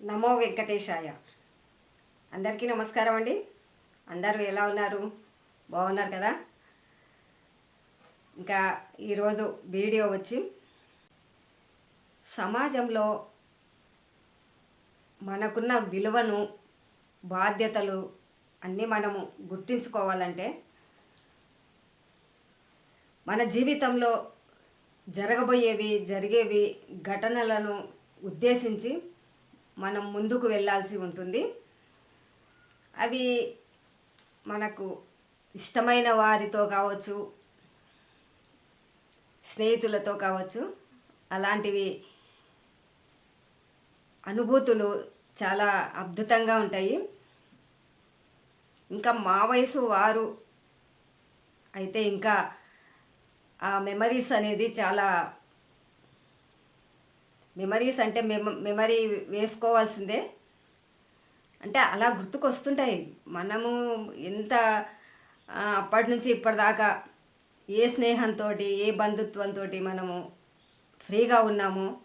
నమో వెంకటేశాయ. అందరికీ నమస్కారం అండి. అందరూ ఎలా ఉన్నారు? బాగున్నారు కదా? ఇంకా ఈరోజు వీడియో వచ్చి సమాజంలో మనకున్న విలువను బాధ్యతలు అన్నీ మనము గుర్తించుకోవాలంటే మన జీవితంలో జరగబోయేవి జరిగేవి ఘటనలను ఉద్దేశించి మనం ముందుకు వెళ్ళాల్సి ఉంటుంది. అవి మనకు ఇష్టమైన వారితో కావచ్చు స్నేహితులతో కావచ్చు అలాంటివి అనుభూతులు చాలా అద్భుతంగా ఉంటాయి. ఇంకా మా వయసు వారు అయితే ఇంకా ఆ మెమరీస్ అనేది చాలా మెమరీస్ అంటే మెమ మెమరీ వేసుకోవాల్సిందే. అంటే అలా గుర్తుకొస్తుంటాయి. మనము ఎంత అప్పటి నుంచి ఇప్పటిదాకా ఏ స్నేహంతో ఏ బంధుత్వంతో మనము ఫ్రీగా ఉన్నాము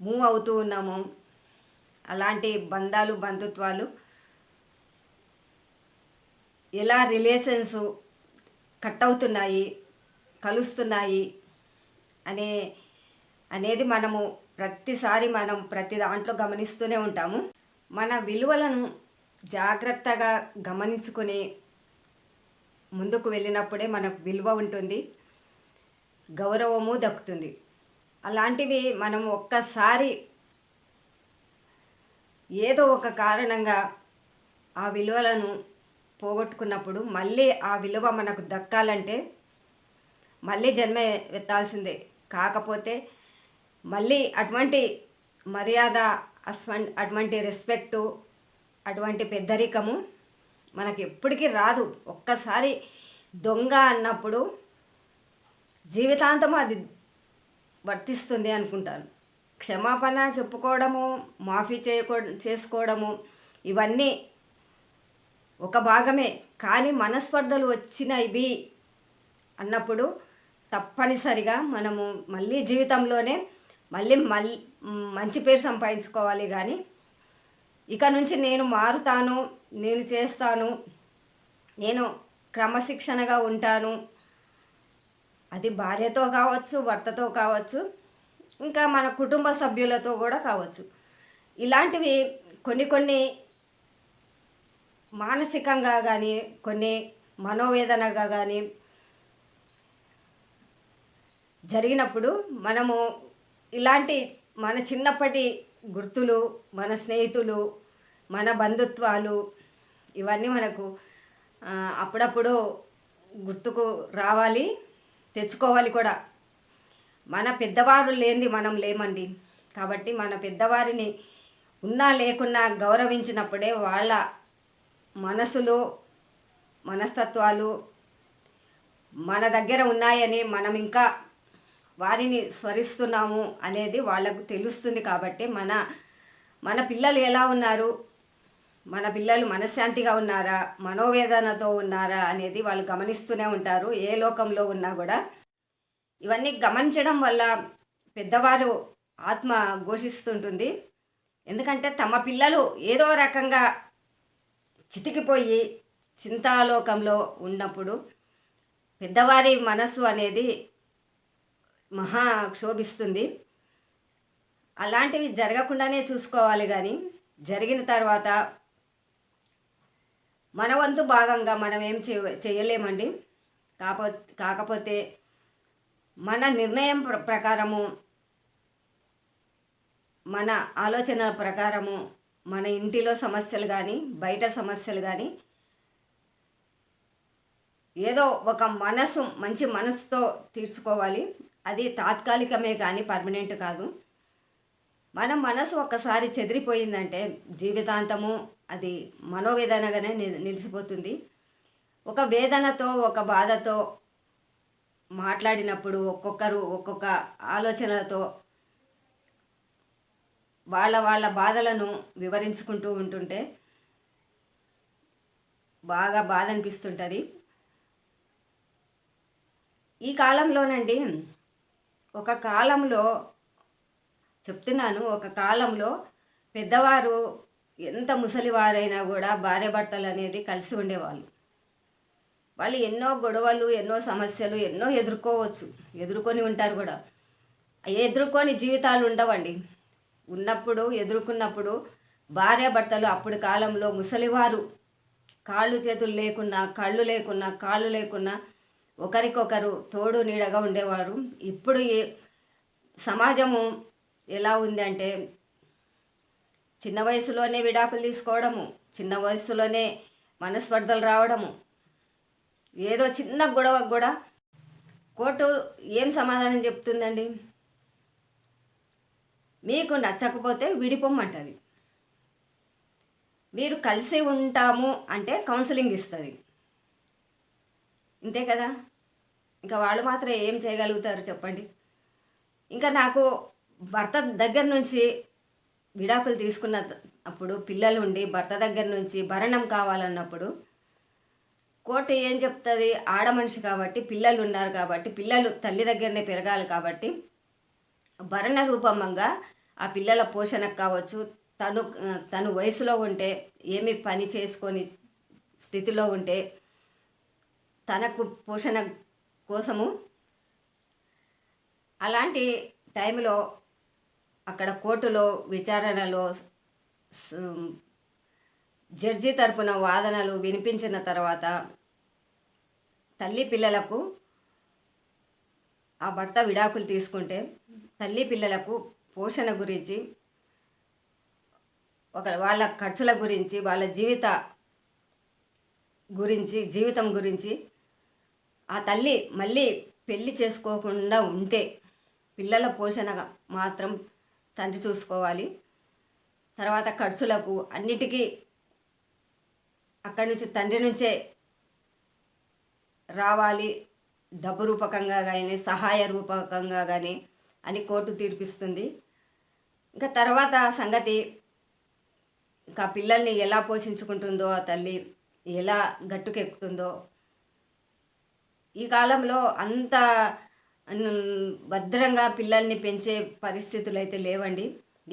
మూవ్ అవుతూ ఉన్నాము అలాంటి బంధాలు బంధుత్వాలు ఎలా రిలేషన్స్ కట్ అవుతున్నాయి కలుస్తున్నాయి అనే అనేది మనము ప్రతిసారి మనం ప్రతి దాంట్లో గమనిస్తూనే ఉంటాము. మన విలువలను జాగ్రత్తగా గమనించుకొని ముందుకు వెళ్ళినప్పుడే మనకు విలువ ఉంటుంది. గౌరవము దక్కుతుంది. అలాంటివి మనం ఒక్కసారి ఏదో ఒక కారణంగా ఆ విలువలను పోగొట్టుకున్నప్పుడు మళ్ళీ ఆ విలువ మనకు దక్కాలంటే మళ్ళీ జన్మ ఎత్తాల్సిందే. కాకపోతే మళ్ళీ అటువంటి మర్యాద అస్వన్ అటువంటి రెస్పెక్టు అటువంటి పెద్దరికము మనకి ఎప్పటికీ రాదు. ఒక్కసారి దొంగ అన్నప్పుడు జీవితాంతం అది వర్తిస్తుంది అనుకుంటాను. క్షమాపణ చెప్పుకోవడము మాఫీ చేయకో చేసుకోవడము ఇవన్నీ ఒక భాగమే. కానీ మనస్పర్ధలు వచ్చినవి అన్నప్పుడు తప్పనిసరిగా మనము మళ్ళీ జీవితంలోనే మళ్ళీ మళ్ళీ మంచి పేరు సంపాదించుకోవాలి కానీ ఇక నుంచి నేను మారుతాను నేను చేస్తాను నేను క్రమశిక్షణగా ఉంటాను. అది భార్యతో కావచ్చు భర్తతో కావచ్చు ఇంకా మన కుటుంబ సభ్యులతో కూడా కావచ్చు. ఇలాంటివి కొన్ని కొన్ని మానసికంగా కానీ కొన్ని మనోవేదనగా కానీ జరిగినప్పుడు మనము ఇలాంటి మన చిన్నప్పటి గుర్తులు మన స్నేహితులు మన బంధుత్వాలు ఇవన్నీ మనకు అప్పుడప్పుడు గుర్తుకు రావాలి తెచ్చుకోవాలి కూడా. మన పెద్దవారు లేనిది మనం లేమండి. కాబట్టి మన పెద్దవారిని ఉన్నా లేకున్నా గౌరవించినప్పుడే వాళ్ళ మనసులు మనస్తత్వాలు మన దగ్గర ఉన్నాయని మనం ఇంకా వారిని స్మరిస్తున్నాము అనేది వాళ్ళకు తెలుస్తుంది కాబట్టి మన మన పిల్లలు ఎలా ఉన్నారు? మన పిల్లలు మనశ్శాంతిగా ఉన్నారా? మనోవేదనతో ఉన్నారా అనేది వాళ్ళు గమనిస్తూనే ఉంటారు. ఏ లోకంలో ఉన్నా కూడా ఇవన్నీ గమనించడం వల్ల పెద్దవారు ఆత్మ ఘోషిస్తుంటుంది. ఎందుకంటే తమ పిల్లలు ఏదో రకంగా చితికిపోయి చింతాలోకంలో ఉన్నప్పుడు పెద్దవారి మనసు అనేది మహా క్షోభిస్తుంది. అలాంటివి జరగకుండానే చూసుకోవాలి కానీ జరిగిన తర్వాత మన వంతు భాగంగా మనం ఏం చేయ చేయలేమండి. కాపో కాకపోతే మన నిర్ణయం ప్ర- ప్రకారము మన ఆలోచన ప్రకారము మన ఇంటిలో సమస్యలు కానీ బయట సమస్యలు కానీ ఏదో ఒక మనసు మంచి మనసుతో తీర్చుకోవాలి. అది తాత్కాలికమే కానీ పర్మనెంట్ కాదు. మన మనసు ఒక్కసారి చెదిరిపోయిందంటే జీవితాంతము అది మనోవేదనగానే ని- నిలిచిపోతుంది ఒక వేదనతో ఒక బాధతో మాట్లాడినప్పుడు ఒక్కొక్కరు ఒక్కొక్క ఆలోచనలతో వాళ్ళ వాళ్ళ బాధలను వివరించుకుంటూ ఉంటుంటే బాగా బాధ అనిపిస్తుంటుంది ఈ కాలంలోనండి ఒక కాలంలో చెప్తున్నాను ఒక కాలంలో పెద్దవారు ఎంత ముసలివారైనా కూడా భార్య భర్తలు అనేది కలిసి ఉండేవాళ్ళు. వాళ్ళు ఎన్నో గొడవలు ఎన్నో సమస్యలు ఎన్నో ఎదుర్కోవచ్చు ఎదుర్కొని ఉంటారు కూడా. ఎదుర్కొని జీవితాలు ఉండవండి. ఉన్నప్పుడు ఎదుర్కొన్నప్పుడు భార్య భర్తలు అప్పుడు కాలంలో ముసలివారు కాళ్ళు చేతులు లేకున్నా కళ్ళు లేకున్నా కాళ్ళు లేకున్నా ఒకరికొకరు తోడు నీడగా ఉండేవారు. ఇప్పుడు ఏ సమాజము ఎలా ఉంది అంటే చిన్న వయసులోనే విడాకులు తీసుకోవడము చిన్న వయసులోనే మనస్పర్ధలు రావడము ఏదో చిన్న గొడవకు కూడా కోర్టు ఏం సమాధానం చెప్తుందండి? మీకు నచ్చకపోతే విడిపోమ్మంటుంది. మీరు కలిసి ఉంటాము అంటే కౌన్సిలింగ్ ఇస్తుంది. ఇంతే కదా? ఇంకా వాళ్ళు మాత్రం ఏం చేయగలుగుతారు చెప్పండి. ఇంకా నాకు భర్త దగ్గర నుంచి విడాకులు తీసుకున్న అప్పుడు పిల్లలు ఉండి భర్త దగ్గర నుంచి భరణం కావాలన్నప్పుడు కోర్టు ఏం చెప్తుంది? ఆడ మనిషి కాబట్టి పిల్లలు ఉన్నారు కాబట్టి పిల్లలు తల్లి దగ్గరనే పెరగాలి కాబట్టి భరణ రూపంగా ఆ పిల్లల పోషణకు కావచ్చు తను తను వయసులో ఉంటే ఏమి పని చేసుకొని స్థితిలో ఉంటే తనకు పోషణ కోసము. అలాంటి టైంలో అక్కడ కోర్టులో విచారణలో జడ్జి తరపున వాదనలు వినిపించిన తర్వాత తల్లి పిల్లలకు ఆ భర్త విడాకులు తీసుకుంటే తల్లి పిల్లలకు పోషణ గురించి ఒక వాళ్ళ ఖర్చుల గురించి వాళ్ళ జీవిత గురించి జీవితం గురించి ఆ తల్లి మళ్ళీ పెళ్ళి చేసుకోకుండా ఉంటే పిల్లల పోషణ మాత్రం తండ్రి చూసుకోవాలి. తర్వాత ఖర్చులకు అన్నిటికీ అక్కడి నుంచి తండ్రి నుంచే రావాలి. డబ్బు రూపకంగా కానీ సహాయ రూపకంగా కానీ అని కోర్టు తీర్పిస్తుంది. ఇంకా తర్వాత సంగతి ఇంకా పిల్లల్ని ఎలా పోషించుకుంటుందో ఆ తల్లి ఎలా గట్టుకెక్కుతుందో ఈ కాలంలో అంత భద్రంగా పిల్లల్ని పెంచే పరిస్థితులు అయితే లేవండి.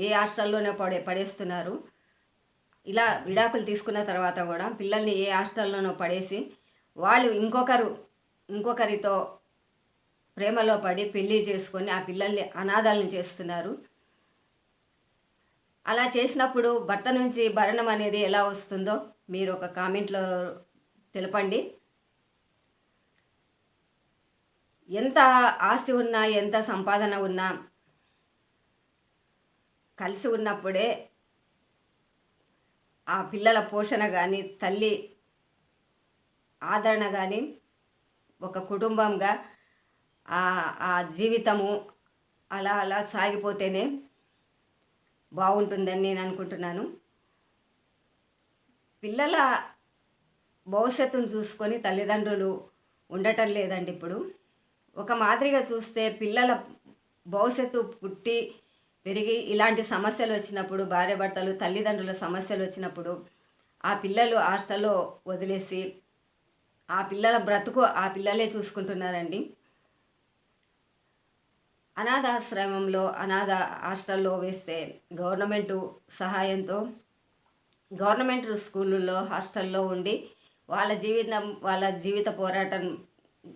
ఏ హాస్టల్లోనే పడే పడేస్తున్నారు. ఇలా విడాకులు తీసుకున్న తర్వాత కూడా పిల్లల్ని ఏ హాస్టల్లోనో పడేసి వాళ్ళు ఇంకొకరు ఇంకొకరితో ప్రేమలో పడి పెళ్ళి చేసుకొని ఆ పిల్లల్ని అనాథాలను చేస్తున్నారు. అలా చేసినప్పుడు భర్త నుంచి భరణం అనేది ఎలా వస్తుందో మీరు ఒక కామెంట్లో తెలపండి. ఎంత ఆస్తి ఉన్నా ఎంత సంపాదన ఉన్నా కలిసి ఉన్నప్పుడే ఆ పిల్లల పోషణ కానీ తల్లి ఆదరణ కానీ ఒక కుటుంబంగా ఆ జీవితము అలా అలా సాగిపోతేనే బాగుంటుందని నేను అనుకుంటున్నాను. పిల్లల భవిష్యత్తును చూసుకొని తల్లిదండ్రులు ఉండటం లేదండి ఇప్పుడు. ఒక మాదిరిగా చూస్తే పిల్లల భవిష్యత్తు పుట్టి పెరిగి ఇలాంటి సమస్యలు వచ్చినప్పుడు భార్యాభర్తలు తల్లిదండ్రుల సమస్యలు వచ్చినప్పుడు ఆ పిల్లలు హాస్టల్లో వదిలేసి ఆ పిల్లల బ్రతుకు ఆ పిల్లలే చూసుకుంటున్నారండి. అనాథాశ్రమంలో అనాథ హాస్టల్లో వేస్తే గవర్నమెంటు సహాయంతో గవర్నమెంట్ స్కూళ్ళల్లో హాస్టల్లో ఉండి వాళ్ళ జీవితం వాళ్ళ జీవిత పోరాటం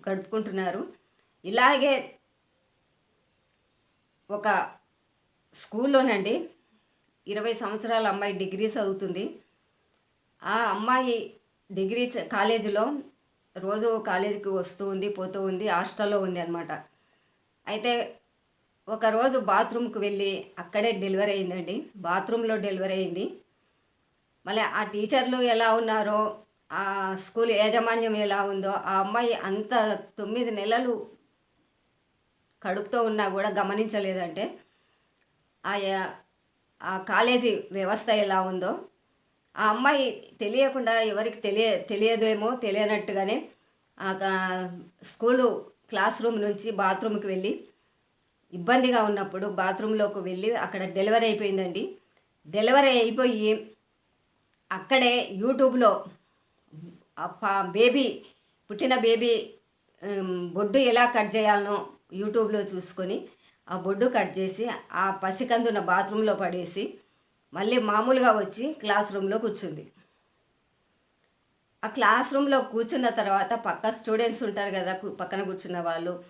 గడుపుకుంటున్నారు. ఇలాగే ఒక స్కూల్లోనండి ఇరవై సంవత్సరాల అమ్మాయి డిగ్రీ చదువుతుంది. ఆ అమ్మాయి డిగ్రీ చ- కాలేజీలో రోజు కాలేజీకి వస్తూ ఉంది పోతూ ఉంది హాస్టల్లో ఉంది అనమాట అయితే ఒకరోజు బాత్రూమ్కి వెళ్ళి అక్కడే డెలివరీ అయిందండి. బాత్రూంలో డెలివరీ అయింది. మళ్ళీ ఆ టీచర్లు ఎలా ఉన్నారో ఆ స్కూల్ యాజమాన్యం ఎలా ఉందో ఆ అమ్మాయి అంత తొమ్మిది నెలలు కడుపుతో ఉన్నా కూడా గమనించలేదంటే ఆ యా- ఆ కాలేజీ వ్యవస్థ ఎలా ఉందో ఆ అమ్మాయి తెలియకుండా ఎవరికి తెలియ తెలియదేమో తెలియనట్టుగానే ఆ స్కూలు క్లాస్ రూమ్ నుంచి బాత్రూమ్కి వెళ్ళి ఇబ్బందిగా ఉన్నప్పుడు బాత్రూంలోకి వెళ్ళి అక్కడ డెలివరీ అయిపోయిందండి. డెలివరీ అయిపోయి అక్కడే యూట్యూబ్లో బేబీ పుట్టిన బేబీ బొడ్డు ఎలా కట్ చేయాలనో యూట్యూబ్లో చూసుకొని ఆ బొడ్డు కట్ చేసి ఆ పసికందున బాత్రూంలో పడేసి మళ్ళీ మామూలుగా వచ్చి క్లాస్ రూమ్లో కూర్చుంది. ఆ క్లాస్ రూమ్లో కూర్చున్న తర్వాత పక్క స్టూడెంట్స్ ఉంటారు కదా పక్కన కూర్చున్న వాళ్ళు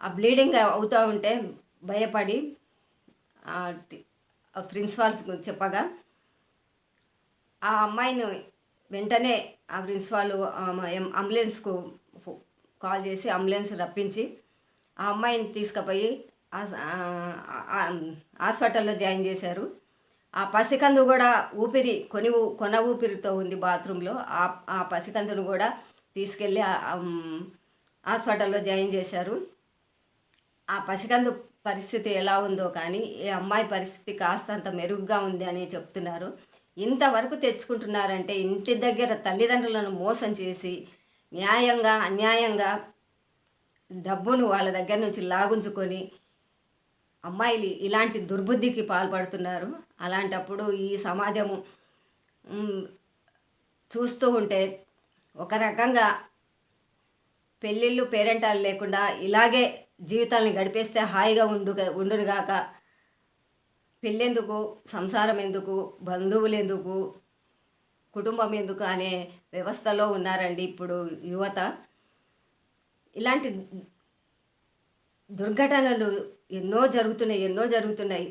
ఆ బ్లీడింగ్ అవుతూ ఉంటే భయపడి ఆ ప్రిన్సిపాల్స్ చెప్పగా ఆ అమ్మాయిని వెంటనే ఆ ప్రిన్సిపాల్ అంబులెన్స్కు కాల్ చేసి అంబులెన్స్ రప్పించి ఆ అమ్మాయిని తీసుకుపోయి హాస్పిటల్లో జాయిన్ చేశారు. ఆ పసికందు కూడా ఊపిరి కొని ఊ- కొన ఊపిరితో ఉంది బాత్రూంలో. ఆ ఆ పసికందును కూడా తీసుకెళ్ళి ఆ- హాస్పిటల్లో జాయిన్ చేశారు. ఆ పసికందు పరిస్థితి ఎలా ఉందో కానీ ఈ అమ్మాయి పరిస్థితి కాస్తంత మెరుగ్గా ఉంది అని చెప్తున్నారు. ఇంతవరకు తెచ్చుకుంటున్నారంటే ఇంటి దగ్గర తల్లిదండ్రులను మోసం చేసి న్యాయంగా అన్యాయంగా డబ్బును వాళ్ళ దగ్గర నుంచి లాగుంచుకొని అమ్మాయిలు ఇలాంటి దుర్బుద్ధికి పాల్పడుతున్నారు. అలాంటప్పుడు ఈ సమాజము చూస్తూ ఉంటే ఒక రకంగా పెళ్ళిళ్ళు పేరెంటాలు లేకుండా ఇలాగే జీవితాల్ని గడిపేస్తే హాయిగా ఉండు ఉండునుగాక పెళ్ళెందుకు సంసారం ఎందుకు బంధువులు ఎందుకు కుటుంబం ఎందుకు అనే వ్యవస్థలో ఉన్నారండి ఇప్పుడు యువత. ఇలాంటి దుర్ఘటనలు ఎన్నో జరుగుతున్నాయి ఎన్నో జరుగుతున్నాయి.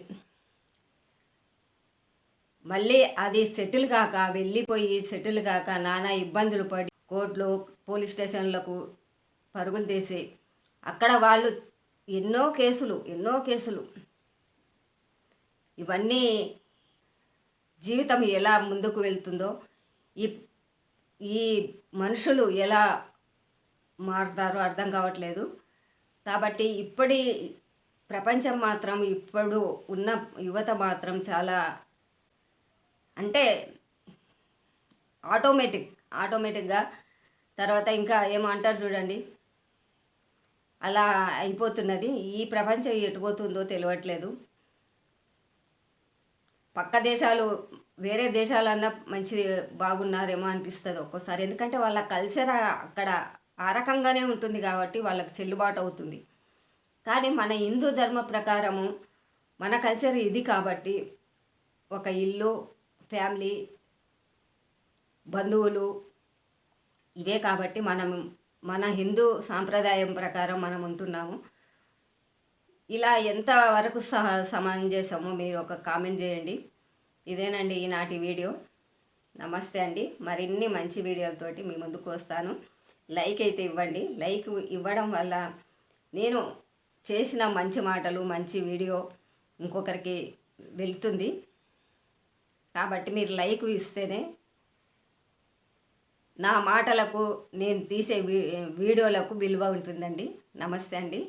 మళ్ళీ అది సెటిల్ కాక వెళ్ళిపోయి సెటిల్ కాక నానా ఇబ్బందులు పడి కోర్టులు పోలీస్ స్టేషన్లకు పరుగులు తీసి అక్కడ వాళ్ళు ఎన్నో కేసులు ఎన్నో కేసులు. ఇవన్నీ జీవితం ఎలా ముందుకు వెళ్తుందో ఈ ఈ మనుషులు ఎలా మారుతారో అర్థం కావట్లేదు. కాబట్టి ఇప్పటి ప్రపంచం మాత్రం ఇప్పుడు ఉన్న యువత మాత్రం చాలా అంటే ఆటోమేటిక్ ఆటోమేటిక్గా. తర్వాత ఇంకా ఏమో అంటారు చూడండి. అలా అయిపోతున్నది. ఈ ప్రపంచం ఎటుపోతుందో తెలియట్లేదు పక్క దేశాలు వేరే దేశాలన్నా మంచి బాగున్నారేమో అనిపిస్తుంది ఒక్కోసారి. ఎందుకంటే వాళ్ళ కల్చర్ అక్కడ ఆ రకంగానే ఉంటుంది కాబట్టి వాళ్ళకి చెల్లుబాటు అవుతుంది. కానీ మన హిందూ ధర్మ ప్రకారము మన కల్చర్ ఇది కాబట్టి ఒక ఇల్లు ఫ్యామిలీ బంధువులు ఇవే కాబట్టి మనం మన హిందూ సాంప్రదాయం ప్రకారం మనం ఉంటున్నాము. ఇలా ఎంత వరకు సహ సమంజసమో మీరు ఒక కామెంట్ చేయండి. ఇదేనండి ఈనాటి వీడియో. నమస్తే అండి. మరిన్ని మంచి వీడియోలతోటి మీ ముందుకు వస్తాను. లైక్ అయితే ఇవ్వండి. లైక్ ఇవ్వడం వల్ల నేను చేసిన మంచి మాటలు మంచి వీడియో ఇంకొకరికి వెళ్తుంది. కాబట్టి మీరు లైక్ ఇస్తేనే నా మాటలకు నేను తీసే వీ వీడియోలకు విలువ ఉంటుందండి. నమస్తే అండి.